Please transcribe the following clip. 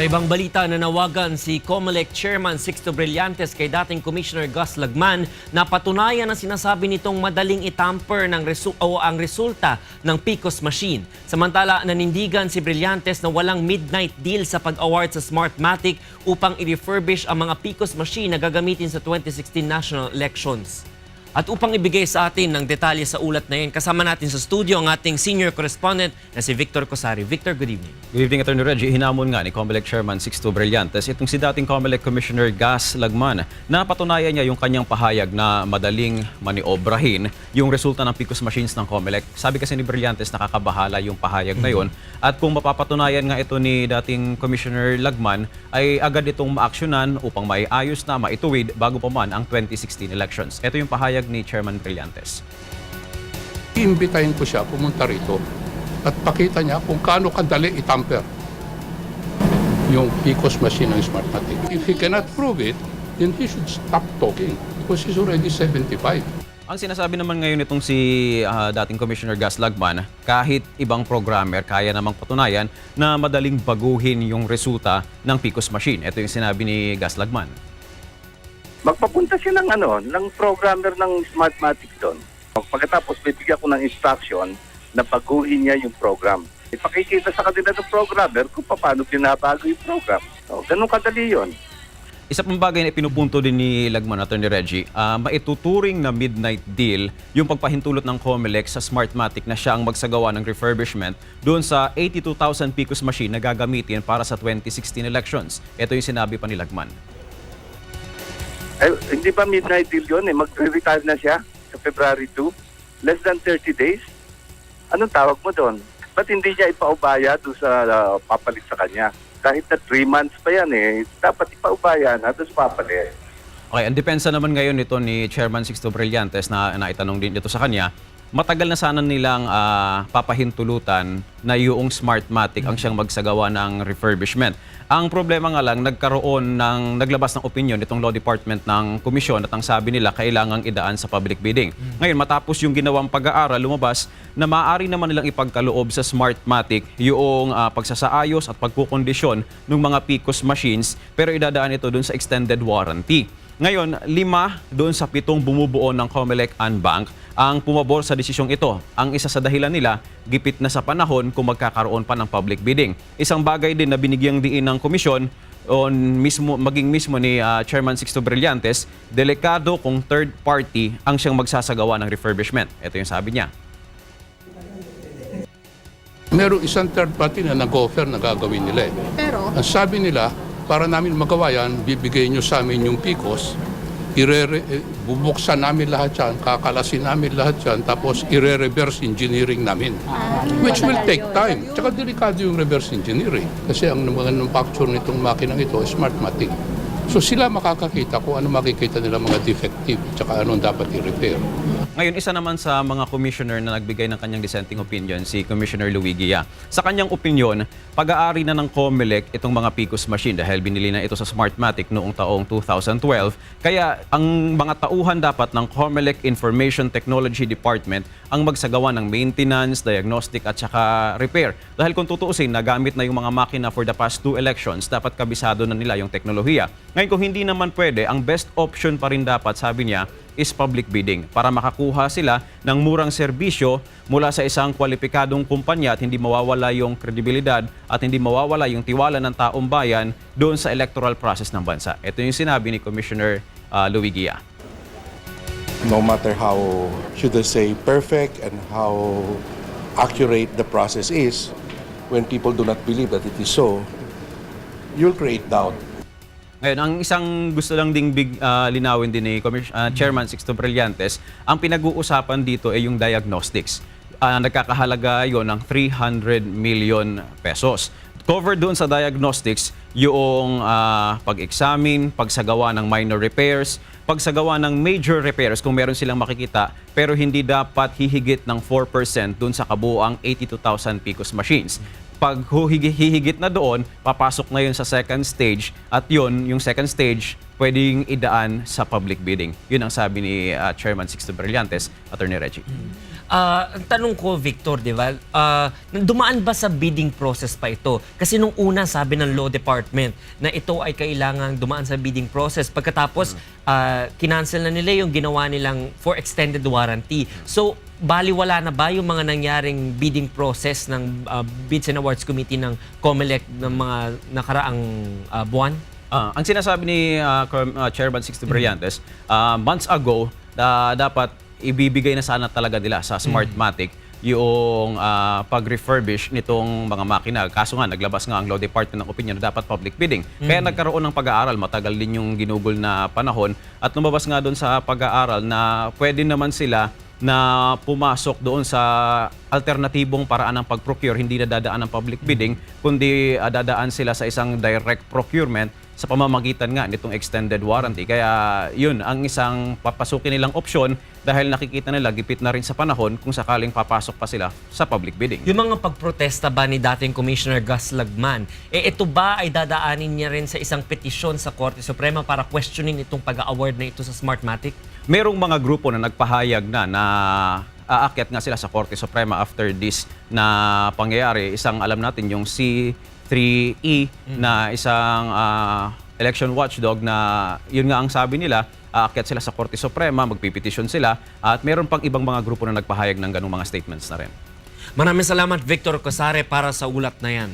Sa ibang balita, nanawagan si COMELEC Chairman Sixto Brillantes kay dating Commissioner Gus Lagman na patunayan ang sinasabi nitong madaling itamper ng resu- o ang resulta ng PICOS machine. Samantala, nanindigan si Brillantes na walang midnight deal sa pag-award sa Smartmatic upang i-refurbish ang mga PICOS machine na gagamitin sa 2016 national elections. At upang ibigay sa atin ng detalye sa ulat na yan, kasama natin sa studio ang ating senior correspondent na si Victor Cosari. Victor, good evening. Good evening, Attorney Reggie. Hinamon nga ni COMELEC Chairman Sixto Brillantes itong si dating COMELEC Commissioner Gas Lagman na patunayan niya yung kanyang pahayag na madaling maniobrahin yung resulta ng PICOS machines ng COMELEC. Sabi kasi ni Brillantes nakakabahala yung pahayag na yun. At kung mapapatunayan nga ito ni dating Commissioner Lagman ay agad itong maaksyonan upang maiayos na maituwid bago pa man ang 2016 elections. Ito yung pahayag ni Chairman Brillantes. Iimbitahin ko siya pumunta rito at pakita niya kung kaano kadali itamper yung PICOS machine ng Smartmatic. If he cannot prove it, then he should stop talking because he's already 75. Ang sinasabi naman ngayon itong si ah, dating Commissioner Gas Lagman, kahit ibang programmer kaya namang patunayan na madaling baguhin yung resulta ng PICOS machine. Ito yung sinabi ni Gas Lagman. Magpapunta siya ng ano, ng programmer ng Smartmatic doon. Pagkatapos bibigyan ko ng instruction na baguhin niya yung program. Ipakikita sa kanila ng programmer kung paano binabago yung program. So, ganun kadali yon. Isa pang bagay na pinupunto din ni Lagman, Attorney Reggie, ah, maituturing na midnight deal yung pagpahintulot ng COMELEC sa Smartmatic na siya ang magsagawa ng refurbishment doon sa 82,000 PICOS machine na gagamitin para sa 2016 elections. Ito yung sinabi pa ni Lagman. Eh, hindi ba midnight deal yun? Eh? Mag-retire na siya sa February 2. Less than 30 days. Anong tawag mo doon? Ba't hindi niya ipaubaya doon sa ah, papalit sa kanya? Kahit na 3 months pa yan eh, dapat ipaubaya na doon sa papalit. Okay, ang depensa naman ngayon nito ni Chairman Sixto Brillantes na naitanong din dito sa kanya, matagal na sana nilang ah, papahintulutan na yung Smartmatic ang siyang magsagawa ng refurbishment. Ang problema nga lang, nagkaroon ng, naglabas ng opinion itong Law Department ng Komisyon at ang sabi nila kailangang idaan sa public bidding. Ngayon, matapos yung ginawang pag-aaral, lumabas na maaari naman nilang ipagkaloob sa Smartmatic yung ah, pagsasaayos at pagkukondisyon ng mga PICOS machines pero idadaan ito dun sa extended warranty. Ngayon, lima doon sa pitong bumubuo ng Comelec and Bank ang pumabor sa desisyong ito. Ang isa sa dahilan nila, gipit na sa panahon kung magkakaroon pa ng public bidding. Isang bagay din na binigyang diin ng komisyon on mismo maging mismo ni ah, Chairman Sixto Brillantes, delikado kung third party ang siyang magsasagawa ng refurbishment. Ito yung sabi niya. Merong isang third party na nag-offer na gagawin nila eh. Pero, Ang sabi nila, para namin magawa yan, bibigay nyo sa amin yung PICOS, irere, eh, bubuksan namin lahat yan, kakalasin namin lahat yan, tapos ire-reverse engineering namin. Which will take time. Tsaka delikado yung reverse engineering. Kasi ang mga manufacture nitong makinang ito, Smartmatic. So sila makakakita kung ano makikita nila mga defective, tsaka anong dapat i-repair. Ngayon, isa naman sa mga commissioner na nagbigay ng kanyang dissenting opinion, si Commissioner Luigia. Sa kanyang opinion, pag-aari na ng COMELEC itong mga PICOS machine dahil binili na ito sa Smartmatic noong taong 2012. Kaya ang mga tauhan dapat ng COMELEC Information Technology Department ang magsagawa ng maintenance, diagnostic at saka repair. Dahil kung tutuusin, nagamit na yung mga makina for the past two elections, dapat kabisado na nila yung teknolohiya. Ngayon, kung hindi naman pwede, ang best option pa rin dapat, sabi niya, is public bidding para makakuha sila ng murang serbisyo mula sa isang kwalipikadong kumpanya at hindi mawawala yung kredibilidad at hindi mawawala yung tiwala ng taong bayan doon sa electoral process ng bansa. Ito yung sinabi ni Commissioner uh, Luigia. no matter how, should I say, perfect and how accurate the process is, when people do not believe that it is so, you'll create doubt. Ngayon, ang isang gusto lang ding big ah, linawin din ni Commis- ah, Chairman Sixto Brillantes, ang pinag-uusapan dito ay yung diagnostics. Ah, nagkakahalaga yon ng 300 million pesos. Covered doon sa diagnostics yung ah, pag-examine, pagsagawa ng minor repairs, pagsagawa ng major repairs kung meron silang makikita pero hindi dapat hihigit ng 4% doon sa kabuuang 82,000 PICOS machines pag hihigit na doon, papasok na yun sa second stage at yun, yung second stage, pwedeng idaan sa public bidding. Yun ang sabi ni ah, Chairman Sixto Brillantes, Attorney Reggie. Ah, ang tanong ko, Victor, di ba? ah, dumaan ba sa bidding process pa ito? Kasi nung una, sabi ng Law Department na ito ay kailangang dumaan sa bidding process. Pagkatapos, ah, kinancel na nila yung ginawa nilang for extended warranty. So, baliwala na ba yung mga nangyaring bidding process ng ah, Bids and Awards Committee ng COMELEC ng mga nakaraang ah, buwan? Ah, ang sinasabi ni ah, Chairman Sixto Brillantes, ah, months ago, da- dapat ibibigay na sana talaga nila sa Smartmatic yung ah, pag-refurbish nitong mga makina. Kaso nga, naglabas nga ang Law Department ng opinion na dapat public bidding. Kaya nagkaroon ng pag-aaral, matagal din yung ginugol na panahon. At lumabas nga doon sa pag-aaral na pwede naman sila na pumasok doon sa alternatibong paraan ng pag-procure, hindi na dadaan ng public bidding, kundi ah, dadaan sila sa isang direct procurement sa pamamagitan nga nitong extended warranty. Kaya yun ang isang papasukin nilang opsyon dahil nakikita nila gipit na rin sa panahon kung sakaling papasok pa sila sa public bidding. Yung mga pagprotesta ba ni dating Commissioner Gus Lagman, eh ito ba ay dadaanin niya rin sa isang petisyon sa Korte Suprema para questionin itong pag-award na ito sa Smartmatic? Merong mga grupo na nagpahayag na na aakyat nga sila sa Korte Suprema after this na pangyayari. Isang alam natin yung C3E na isang ah, election watchdog na yun nga ang sabi nila, aakyat sila sa Korte Suprema, magpipetisyon sila at meron pang ibang mga grupo na nagpahayag ng ganung mga statements na rin. Maraming salamat Victor Cosare para sa ulat na yan.